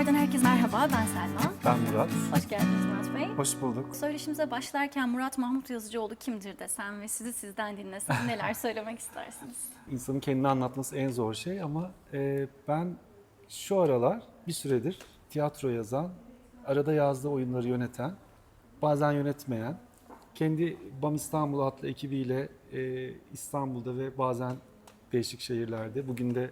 Fuar'dan herkese merhaba, ben Selma. Ben Murat. Hoş geldiniz Murat Bey. Hoş bulduk. Söyleşimize başlarken Murat Mahmut Yazıcıoğlu kimdir desem ve sizi sizden dinlesem neler söylemek istersiniz? İnsanın kendini anlatması en zor şey ama e, ben şu aralar bir süredir tiyatro yazan, arada yazdığı oyunları yöneten, bazen yönetmeyen, kendi BAM İstanbul adlı ekibiyle e, İstanbul'da ve bazen değişik şehirlerde, bugün de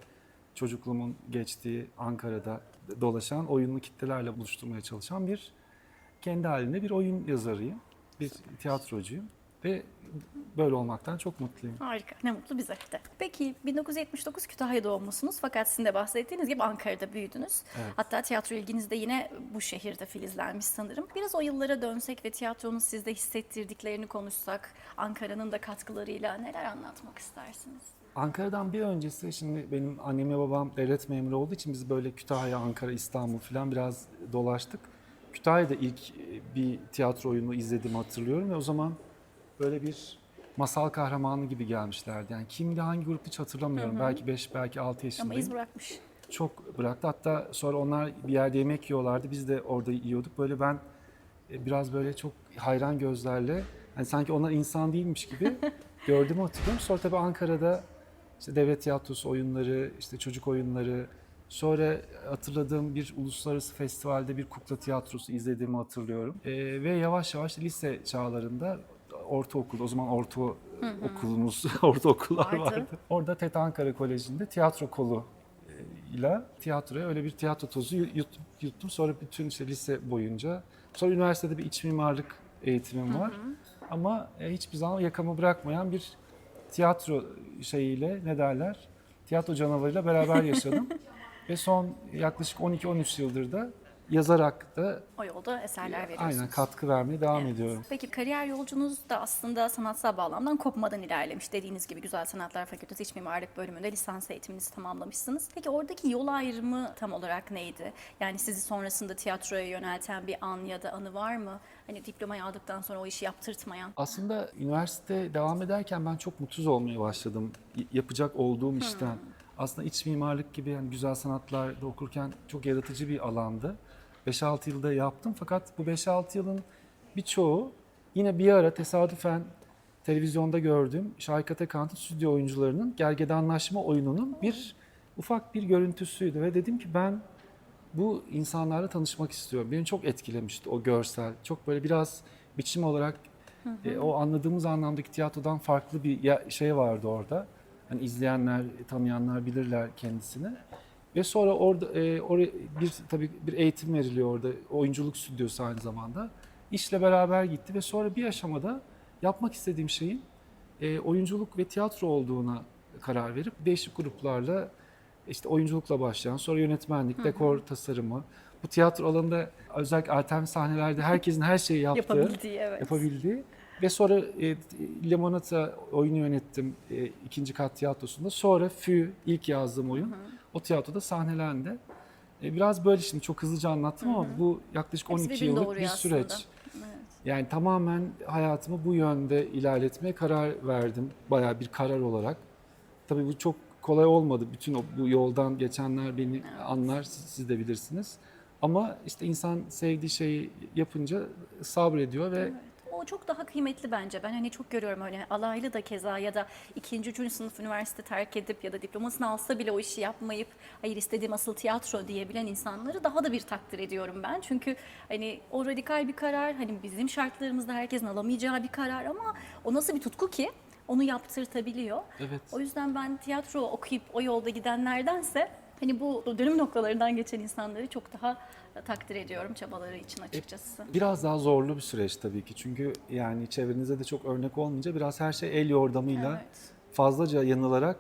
çocukluğumun geçtiği Ankara'da dolaşan oyunlu kitlelerle buluşturmaya çalışan bir kendi halinde bir oyun yazarıyım, bir tiyatrocuyum ve böyle olmaktan çok mutluyum. Harika, ne mutlu bize de. Peki 1979 Kütahya doğumlusunuz fakat sizin de bahsettiğiniz gibi Ankara'da büyüdünüz. Evet. Hatta tiyatro ilginiz de yine bu şehirde filizlenmiş sanırım. Biraz o yıllara dönsek ve tiyatronun sizde hissettirdiklerini konuşsak, Ankara'nın da katkılarıyla neler anlatmak istersiniz? Ankara'dan bir öncesi şimdi benim annem ve babam devlet memuru olduğu için biz böyle Kütahya, Ankara, İstanbul falan biraz dolaştık. Kütahya'da ilk e, bir tiyatro oyunu izlediğimi hatırlıyorum ve o zaman böyle bir masal kahramanı gibi gelmişlerdi. Yani kimdi, hangi grup hiç hatırlamıyorum. Belki 5, belki 6 Ama yaşındayım. iz bırakmış. Çok bıraktı. Hatta sonra onlar bir yerde yemek yiyorlardı. Biz de orada yiyorduk. Böyle ben e, biraz böyle çok hayran gözlerle hani sanki onlar insan değilmiş gibi gördüğümü hatırlıyorum. Sonra tabii Ankara'da işte devlet tiyatrosu oyunları, işte çocuk oyunları, sonra hatırladığım bir uluslararası festivalde bir kukla tiyatrosu izlediğimi hatırlıyorum. E, ve yavaş yavaş lise çağlarında ortaokul, o zaman orta okulumuz, ortaokullar Vardı. vardı. Orada TET Ankara Koleji'nde tiyatro kolu e, ile tiyatroya öyle bir tiyatro tozu yut- yuttum. Sonra bütün işte lise boyunca. Sonra üniversitede bir iç mimarlık eğitimim var. Ama e, hiçbir zaman yakamı bırakmayan bir tiyatro şeyiyle ne derler? Tiyatro canavarıyla beraber yaşadım. Ve son yaklaşık 12-13 yıldır da yazarak da O yolda eserler veriyorsunuz. aynen katkı vermeye devam Evet. ediyorum. Peki kariyer yolcunuz da aslında sanatsal bağlamdan kopmadan ilerlemiş. Dediğiniz gibi Güzel Sanatlar Fakültesi İç Mimarlık bölümünde lisans eğitiminizi tamamlamışsınız. Peki oradaki yol ayrımı tam olarak neydi? Yani sizi sonrasında tiyatroya yönelten bir an ya da anı var mı? Hani diplomayı aldıktan sonra o işi yaptırtmayan. Aslında üniversite devam ederken ben çok mutsuz olmaya başladım yapacak olduğum işten. Aslında iç mimarlık gibi yani güzel sanatlarda okurken çok yaratıcı bir alandı. 5-6 yılda yaptım fakat bu 5-6 yılın birçoğu yine bir ara tesadüfen televizyonda gördüğüm Şahika Tekant'ın stüdyo oyuncularının Gergedanlaşma oyununun bir ufak bir görüntüsüydü ve dedim ki ben bu insanlarla tanışmak istiyorum. Beni çok etkilemişti o görsel. Çok böyle biraz biçim olarak e, o anladığımız anlamdaki tiyatrodan farklı bir şey vardı orada. Hani izleyenler, tanıyanlar bilirler kendisini. Ve sonra orada e, oraya bir tabii bir eğitim veriliyor orada. Oyunculuk stüdyosu aynı zamanda. İşle beraber gitti ve sonra bir aşamada yapmak istediğim şeyin e, oyunculuk ve tiyatro olduğuna karar verip değişik gruplarla işte oyunculukla başlayan, sonra yönetmenlik, dekor tasarımı, bu tiyatro alanında özellikle alternatif sahnelerde herkesin her şeyi yaptığı, Yapabildiği evet. yapabildiği ve sonra e, Limonata oyunu yönettim e, ikinci kat tiyatrosunda. Sonra Fü ilk yazdığım oyun o tiyatroda sahnelendi. E, biraz böyle şimdi çok hızlıca anlattım ama bu yaklaşık Hepsi 12 birbirini yıllık bir süreç. aslında. Evet. Yani tamamen hayatımı bu yönde ilerletmeye karar verdim. Bayağı bir karar olarak. Tabii bu çok kolay olmadı. Bütün o, bu yoldan geçenler beni anlar, siz, siz de bilirsiniz. Ama işte insan sevdiği şeyi yapınca sabrediyor ve Evet. O çok daha kıymetli bence. Ben hani çok görüyorum öyle alaylı da keza ya da ikinci, üçüncü sınıf üniversite terk edip ya da diplomasını alsa bile o işi yapmayıp hayır istediğim asıl tiyatro diyebilen insanları daha da bir takdir ediyorum ben. Çünkü hani o radikal bir karar hani bizim şartlarımızda herkesin alamayacağı bir karar ama o nasıl bir tutku ki onu yaptırtabiliyor. evet. O yüzden ben tiyatro okuyup o yolda gidenlerdense hani bu dönüm noktalarından geçen insanları çok daha takdir ediyorum çabaları için açıkçası. Biraz daha zorlu bir süreç tabii ki. Çünkü yani çevrenizde de çok örnek olmayınca biraz her şey el yordamıyla Evet. fazlaca yanılarak,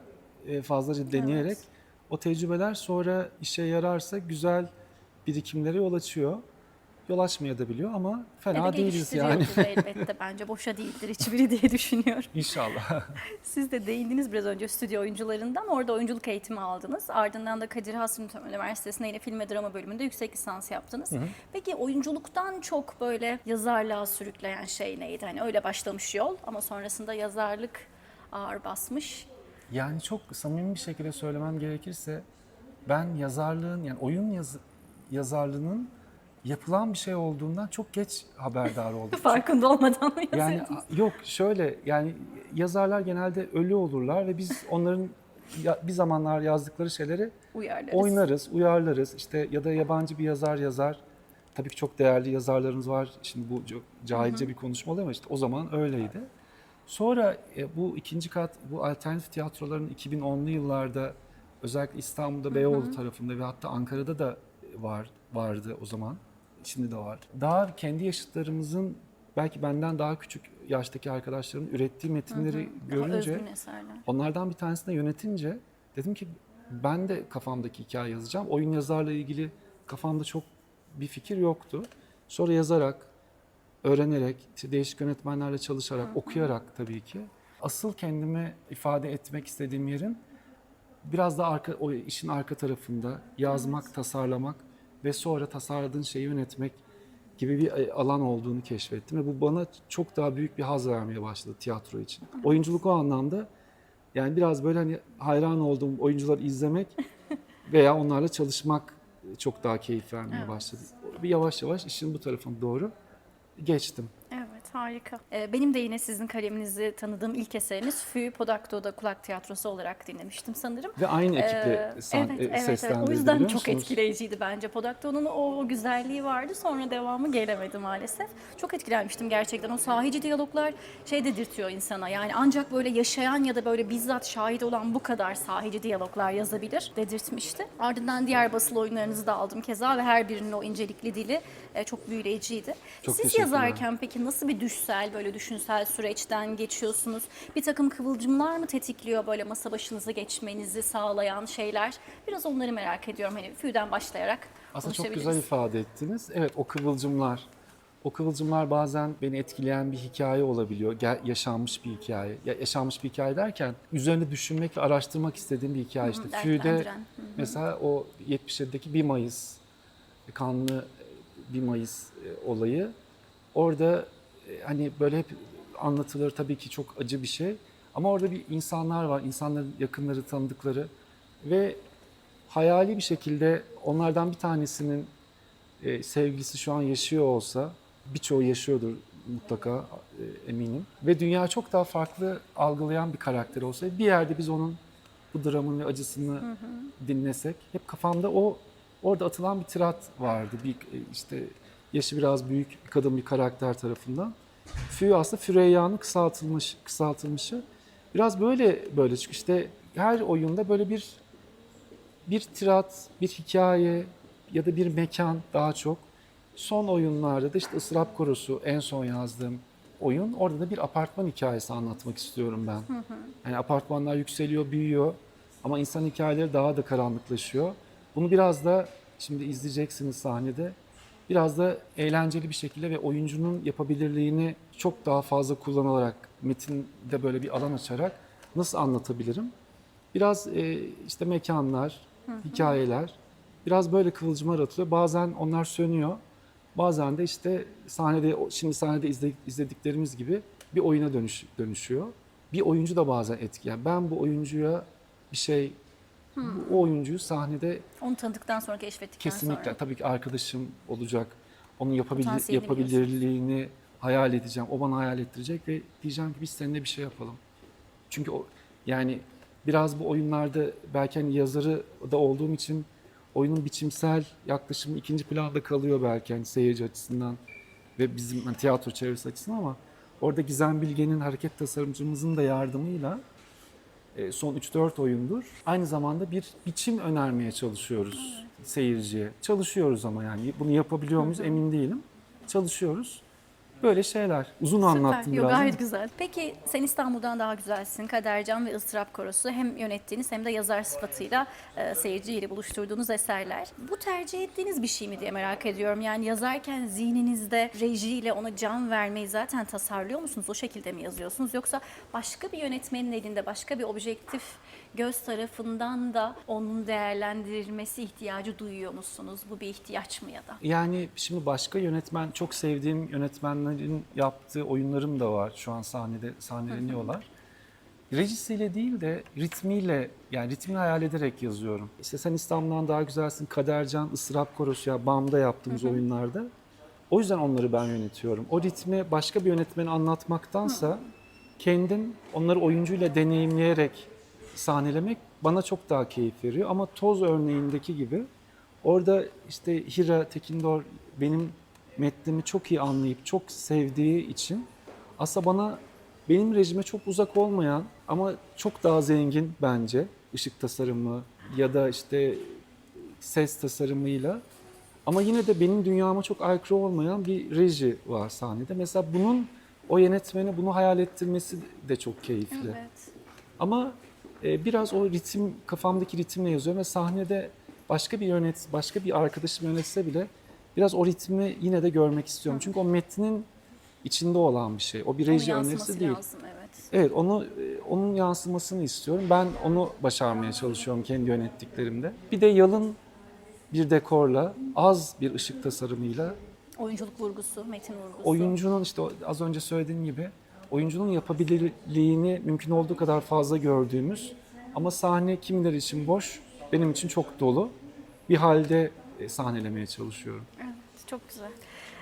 e, fazlaca deneyerek Evet. o tecrübeler sonra işe yararsa güzel birikimlere yol açıyor. Yol açmaya da biliyor ama fena Tabii değiliz yani. elbette bence boşa değildir hiçbiri diye düşünüyorum. İnşallah. Siz de değindiniz biraz önce stüdyo oyuncularından orada oyunculuk eğitimi aldınız. Ardından da Kadir Has Üniversitesi'nde yine film ve drama bölümünde yüksek lisans yaptınız. Peki oyunculuktan çok böyle yazarlığa sürükleyen şey neydi? Hani öyle başlamış yol ama sonrasında yazarlık ağır basmış. Yani çok samimi bir şekilde söylemem gerekirse ben yazarlığın yani oyun yazı yazarlığının yapılan bir şey olduğundan çok geç haberdar oldum. Farkında olmadan mı Yani yok şöyle yani yazarlar genelde ölü olurlar ve biz onların ya- bir zamanlar yazdıkları şeyleri Uyarlarız. oynarız, uyarlarız. İşte ya da yabancı bir yazar yazar. Tabii ki çok değerli yazarlarımız var. Şimdi bu çok cahilce bir konuşma oluyor ama işte o zaman öyleydi. Sonra e, bu ikinci kat, bu alternatif tiyatroların 2010'lu yıllarda özellikle İstanbul'da Beyoğlu tarafında ve hatta Ankara'da da var vardı o zaman. Şimdi de var. Daha kendi yaşıtlarımızın belki benden daha küçük yaştaki arkadaşlarımın ürettiği metinleri Daha görünce özgün eserler. Onlardan bir tanesini yönetince dedim ki ben de kafamdaki hikaye yazacağım. Oyun yazarla ilgili kafamda çok bir fikir yoktu. Sonra yazarak, öğrenerek, işte değişik yönetmenlerle çalışarak, okuyarak tabii ki asıl kendime ifade etmek istediğim yerin biraz da arka o işin arka tarafında yazmak, tasarlamak ve sonra tasarladığın şeyi yönetmek gibi bir e, alan olduğunu keşfettim ve bu bana çok daha büyük bir haz vermeye başladı tiyatro için. Oyunculuk o anlamda yani biraz böyle hani hayran olduğum oyuncuları izlemek veya onlarla çalışmak çok daha keyif vermeye Evet. başladı. Bir yavaş yavaş işin bu tarafına doğru geçtim. Evet harika. Ee, benim de yine sizin kaleminizi tanıdığım ilk eseriniz Fü Podakto'da kulak tiyatrosu olarak dinlemiştim sanırım. Ve aynı Ee, ekiple san- evet, e, evet, evet. O yüzden çok etkileyiciydi bence. Podakto'nun o güzelliği vardı. Sonra devamı gelemedi maalesef. Çok etkilenmiştim gerçekten. O sahici diyaloglar şey dedirtiyor insana. Yani ancak böyle yaşayan ya da böyle bizzat şahit olan bu kadar sahici diyaloglar yazabilir dedirtmişti. Ardından diğer basılı oyunlarınızı da aldım keza ve her birinin o incelikli dili e, çok büyüleyiciydi. Çok Siz yazarken peki nasıl bir düşsel böyle düşünsel süreçten geçiyorsunuz? Bir takım kıvılcımlar mı tetikliyor böyle masa başınıza geçmenizi sağlayan şeyler? Biraz onları merak ediyorum. Hani füden başlayarak Aslında çok güzel ifade ettiniz. Evet o kıvılcımlar. O kıvılcımlar bazen beni etkileyen bir hikaye olabiliyor. Gel- yaşanmış bir hikaye. Ya, yaşanmış bir hikaye derken üzerine düşünmek ve araştırmak istediğim bir hikaye. işte hı. mesela o 77'deki 1 Mayıs kanlı 1 Mayıs e, olayı. Orada hani böyle hep anlatılır tabii ki çok acı bir şey. Ama orada bir insanlar var, insanların yakınları, tanıdıkları ve hayali bir şekilde onlardan bir tanesinin e, sevgilisi şu an yaşıyor olsa, birçoğu yaşıyordur mutlaka e, eminim. Ve dünya çok daha farklı algılayan bir karakter olsa, bir yerde biz onun bu dramın ve acısını dinlesek, hep kafamda o orada atılan bir tirat vardı. Bir e, işte yaşı biraz büyük bir kadın bir karakter tarafından. Fü aslında Füreyya'nın kısaltılmış kısaltılmışı. Biraz böyle böyle çünkü işte her oyunda böyle bir bir tirat, bir hikaye ya da bir mekan daha çok. Son oyunlarda da işte Isırap Korosu en son yazdığım oyun. Orada da bir apartman hikayesi anlatmak istiyorum ben. Yani apartmanlar yükseliyor, büyüyor ama insan hikayeleri daha da karanlıklaşıyor. Bunu biraz da şimdi izleyeceksiniz sahnede. Biraz da eğlenceli bir şekilde ve oyuncunun yapabilirliğini çok daha fazla kullanarak metinde böyle bir alan açarak nasıl anlatabilirim? Biraz e, işte mekanlar, hikayeler, biraz böyle kıvılcımlar atılıyor. Bazen onlar sönüyor. Bazen de işte sahnede, şimdi sahnede izle- izlediklerimiz gibi bir oyuna dönüş, dönüşüyor. Bir oyuncu da bazen etki. Yani ben bu oyuncuya bir şey, bu o oyuncuyu sahnede Onu tanıdıktan sonra keşfettikten kesinlikle sonra. tabii ki arkadaşım olacak. Onun yapabil- yapabilirliğini hayal edeceğim. O bana hayal ettirecek ve diyeceğim ki biz seninle bir şey yapalım. Çünkü o yani biraz bu oyunlarda belki hani yazarı da olduğum için oyunun biçimsel yaklaşımı ikinci planda kalıyor belki hani seyirci açısından ve bizim hani tiyatro çevresi açısından ama orada Gizem Bilge'nin hareket tasarımcımızın da yardımıyla son 3-4 oyundur. Aynı zamanda bir biçim önermeye çalışıyoruz seyirciye. Çalışıyoruz ama yani bunu yapabiliyor muyuz emin değilim. Çalışıyoruz. Böyle şeyler. Uzun anlattım Süper. biraz. Yok, değil gayet güzel. Peki Sen İstanbul'dan Daha Güzelsin, Kadercan ve Istırap Korosu hem yönettiğiniz hem de yazar sıfatıyla e, seyirciyle buluşturduğunuz eserler. Bu tercih ettiğiniz bir şey mi diye merak ediyorum. Yani yazarken zihninizde rejiyle ona can vermeyi zaten tasarlıyor musunuz? O şekilde mi yazıyorsunuz? Yoksa başka bir yönetmenin elinde başka bir objektif göz tarafından da onun değerlendirilmesi ihtiyacı duyuyor musunuz? Bu bir ihtiyaç mı ya da? Yani şimdi başka yönetmen, çok sevdiğim yönetmenlerin yaptığı oyunlarım da var. Şu an sahnede sahneleniyorlar. Rejisiyle değil de ritmiyle yani ritmini hayal ederek yazıyorum. İşte sen İstanbul'dan daha güzelsin, Kadercan, Isırap Korosu ya BAM'da yaptığımız oyunlarda. O yüzden onları ben yönetiyorum. O ritmi başka bir yönetmene anlatmaktansa kendim onları oyuncuyla deneyimleyerek sahnelemek bana çok daha keyif veriyor. Ama Toz örneğindeki gibi orada işte Hira Tekindor benim metnimi çok iyi anlayıp çok sevdiği için aslında bana benim rejime çok uzak olmayan ama çok daha zengin bence ışık tasarımı ya da işte ses tasarımıyla ama yine de benim dünyama çok aykırı olmayan bir reji var sahnede. Mesela bunun o yönetmeni bunu hayal ettirmesi de çok keyifli. Evet. Ama e, biraz o ritim kafamdaki ritimle yazıyorum ve sahnede başka bir yönet başka bir arkadaşım yönetse bile biraz o ritmi yine de görmek istiyorum. Çünkü o metnin içinde olan bir şey. O bir reji önerisi değil. lazım evet. Evet, onu e, onun yansımasını istiyorum. Ben onu başarmaya çalışıyorum kendi yönettiklerimde. Bir de yalın bir dekorla, az bir ışık tasarımıyla Oyunculuk vurgusu, metin vurgusu. oyuncunun işte az önce söylediğim gibi oyuncunun yapabilirliğini mümkün olduğu kadar fazla gördüğümüz ama sahne kimileri için boş, benim için çok dolu bir halde e, sahnelemeye çalışıyorum. Evet, çok güzel.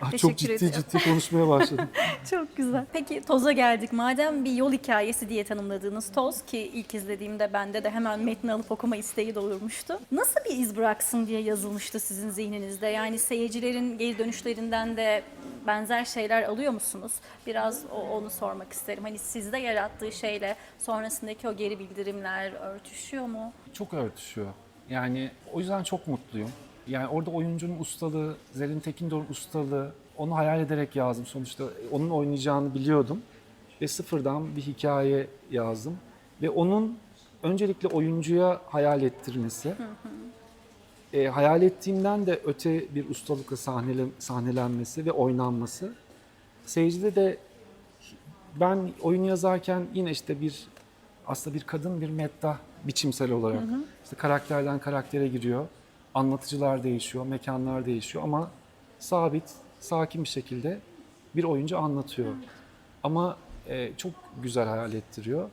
Ah, Teşekkür çok ciddi ediyorum. ciddi konuşmaya başladım. Çok güzel. Peki Toz'a geldik. Madem bir yol hikayesi diye tanımladığınız Toz ki ilk izlediğimde bende de hemen metni alıp okuma isteği doğurmuştu. Nasıl bir iz bıraksın diye yazılmıştı sizin zihninizde? Yani seyircilerin geri dönüşlerinden de benzer şeyler alıyor musunuz? Biraz o- onu sormak isterim. Hani sizde yarattığı şeyle sonrasındaki o geri bildirimler örtüşüyor mu? çok örtüşüyor. Yani o yüzden çok mutluyum. Yani orada oyuncunun ustalığı, Zerrin Tekindor'un ustalığı, onu hayal ederek yazdım sonuçta. Onun oynayacağını biliyordum. Ve sıfırdan bir hikaye yazdım. Ve onun öncelikle oyuncuya hayal ettirmesi, e, hayal ettiğimden de öte bir ustalıkla sahnele, sahnelenmesi ve oynanması. Seyircide de ben oyun yazarken yine işte bir aslında bir kadın bir meddah biçimsel olarak. İşte karakterden karaktere giriyor. Anlatıcılar değişiyor, mekanlar değişiyor ama sabit, sakin bir şekilde bir oyuncu anlatıyor. Ama e, çok güzel hayal ettiriyor.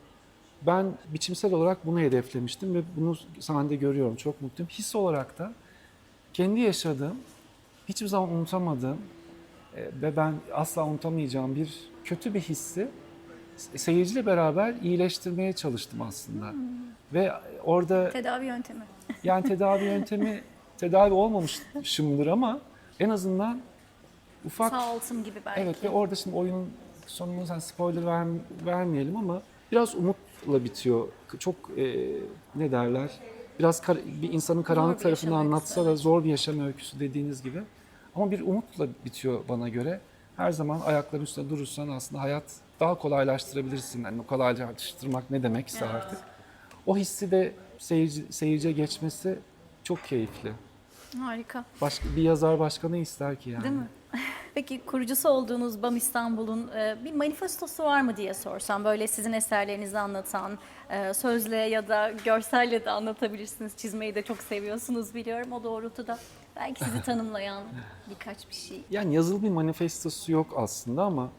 Ben biçimsel olarak bunu hedeflemiştim ve bunu sahnede görüyorum. Çok mutluyum. His olarak da kendi yaşadığım, hiçbir zaman unutamadığım e, ve ben asla unutamayacağım bir kötü bir hissi se- seyirciyle beraber iyileştirmeye çalıştım aslında. Ve orada Tedavi yöntemi. yani tedavi yöntemi tedavi olmamışımdır ama en azından ufak Sağaltım gibi belki. evet ve orada şimdi oyunun sonunu sen spoiler ver, vermeyelim ama biraz umutla bitiyor. Çok e, ne derler? Biraz kar- bir insanın karanlık bir tarafını anlatsa öyküsü, da zor bir yaşam öyküsü dediğiniz gibi. Ama bir umutla bitiyor bana göre. Her zaman ayakların üstünde durursan aslında hayat daha kolaylaştırabilirsin. Yani kolaylaştırmak ne demekse artık. O hissi de seyirci, seyirciye geçmesi çok keyifli. Harika. Başka, bir yazar başka ne ister ki yani? Değil mi? Peki kurucusu olduğunuz BAM İstanbul'un e, bir manifestosu var mı diye sorsam böyle sizin eserlerinizi anlatan e, sözle ya da görselle de anlatabilirsiniz. Çizmeyi de çok seviyorsunuz biliyorum o doğrultuda. Belki sizi tanımlayan birkaç bir şey. Yani yazılı bir manifestosu yok aslında ama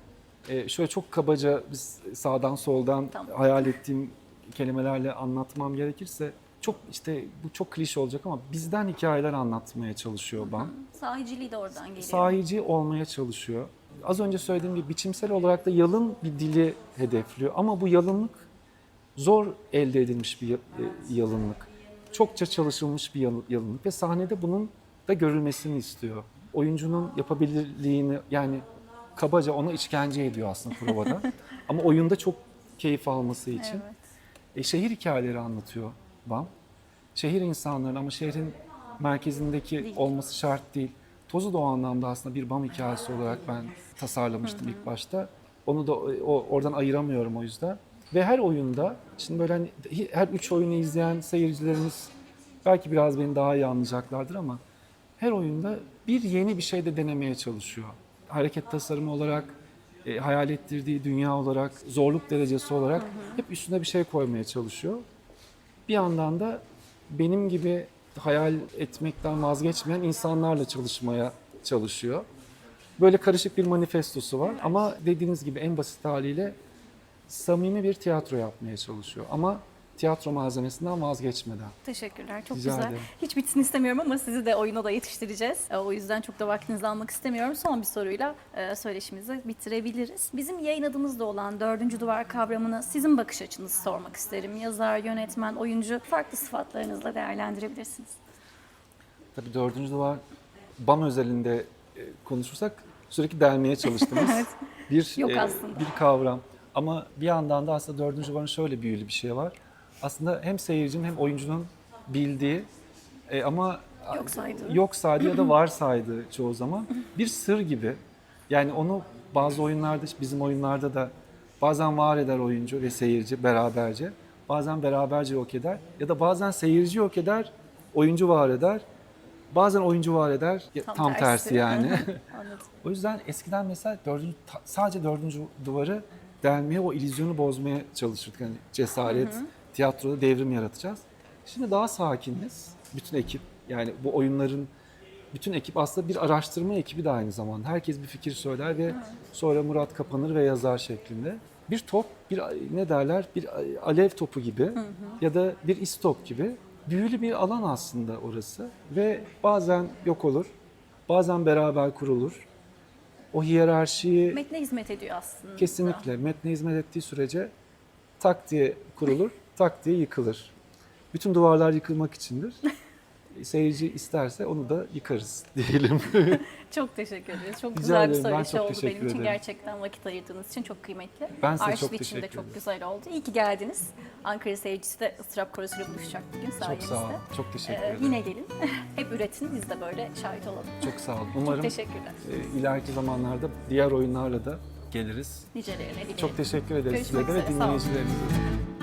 e, şöyle çok kabaca biz sağdan soldan Tamam. hayal ettiğim kelimelerle anlatmam gerekirse çok işte bu çok klişe olacak ama bizden hikayeler anlatmaya çalışıyor BAM. Sahiciliği de oradan geliyor. Sahici olmaya çalışıyor. Az önce söylediğim gibi biçimsel olarak da yalın bir dili hedefliyor ama bu yalınlık zor elde edilmiş bir e, yalınlık. Çokça çalışılmış bir yal- yalınlık ve sahnede bunun da görülmesini istiyor. Oyuncunun yapabilirliğini yani kabaca ona işkence ediyor aslında provada. ama oyunda çok keyif alması için. Evet. E, şehir hikayeleri anlatıyor BAM. Şehir insanların ama şehrin merkezindeki Değil. olması şart değil. Tozu da o anlamda aslında bir BAM hikayesi olarak ben tasarlamıştım ilk başta. Onu da o, oradan ayıramıyorum o yüzden. Ve her oyunda, şimdi böyle hani her üç oyunu izleyen seyircilerimiz belki biraz beni daha iyi anlayacaklardır ama her oyunda bir yeni bir şey de denemeye çalışıyor. Hareket tasarımı olarak, e, hayal ettirdiği dünya olarak, zorluk derecesi olarak hep üstüne bir şey koymaya çalışıyor. Bir yandan da benim gibi hayal etmekten vazgeçmeyen insanlarla çalışmaya çalışıyor. Böyle karışık bir manifestosu var ama dediğiniz gibi en basit haliyle samimi bir tiyatro yapmaya çalışıyor. Ama tiyatro malzemesinden vazgeçmeden. Teşekkürler. Çok Rica güzel. ederim. Hiç bitsin istemiyorum ama sizi de oyuna da yetiştireceğiz. E, O yüzden çok da vaktinizi almak istemiyorum. Son bir soruyla e, söyleşimizi bitirebiliriz. Bizim yayınladığımız da olan dördüncü duvar kavramını sizin bakış açınızı sormak isterim. Yazar, yönetmen, oyuncu farklı sıfatlarınızla değerlendirebilirsiniz. Tabii dördüncü duvar BAM özelinde e, konuşursak sürekli delmeye çalıştığımız Evet. bir Yok aslında. bir kavram. Ama bir yandan da aslında dördüncü duvarın şöyle büyülü bir şey var. Aslında hem seyircinin hem oyuncunun bildiği e, ama Yok saydığı. yok saydığı ya da var saydığı çoğu zaman bir sır gibi. Yani onu bazı oyunlarda bizim oyunlarda da bazen var eder oyuncu ve seyirci beraberce. Bazen beraberce yok eder ya da bazen seyirci yok eder, oyuncu var eder. Bazen oyuncu var eder, ya- tam, tersi. yani. Anladım. o yüzden eskiden mesela dördüncü, sadece dördüncü duvarı delmeye, o illüzyonu bozmaya çalışırdık. Yani cesaret, tiyatroda devrim yaratacağız. Şimdi daha sakiniz. Bütün ekip, yani bu oyunların bütün ekip aslında bir araştırma ekibi de aynı zamanda. Herkes bir fikir söyler ve sonra Murat kapanır ve yazar şeklinde. Bir top, bir ne derler, bir alev topu gibi ya da bir istop gibi büyülü bir alan aslında orası ve bazen yok olur, bazen beraber kurulur. O hiyerarşiyi Metne hizmet ediyor aslında. kesinlikle metne hizmet ettiği sürece tak diye kurulur, tak diye yıkılır. Bütün duvarlar yıkılmak içindir. Seyirci isterse onu da yıkarız diyelim. Çok teşekkür ederiz. Çok Rica güzel bir ederim. Ben söyleşi çok oldu teşekkür benim için. ederim. Gerçekten vakit ayırdığınız için çok kıymetli. Ben size Arşiv çok için de teşekkür çok ederim. güzel oldu. İyi ki geldiniz. Ankara seyircisi de ıstırap korosuyla buluşacak bugün Çok sayenizde. sağ olun. Çok teşekkür Ee, ederim. yine gelin. Hep üretin. Biz de böyle şahit olalım. Çok sağ olun. Umarım teşekkürler. e, ileriki zamanlarda diğer oyunlarla da geliriz. Nicelerine dilerim. Çok teşekkür ederiz Görüşmek size de ve üzere, sağ olun. de.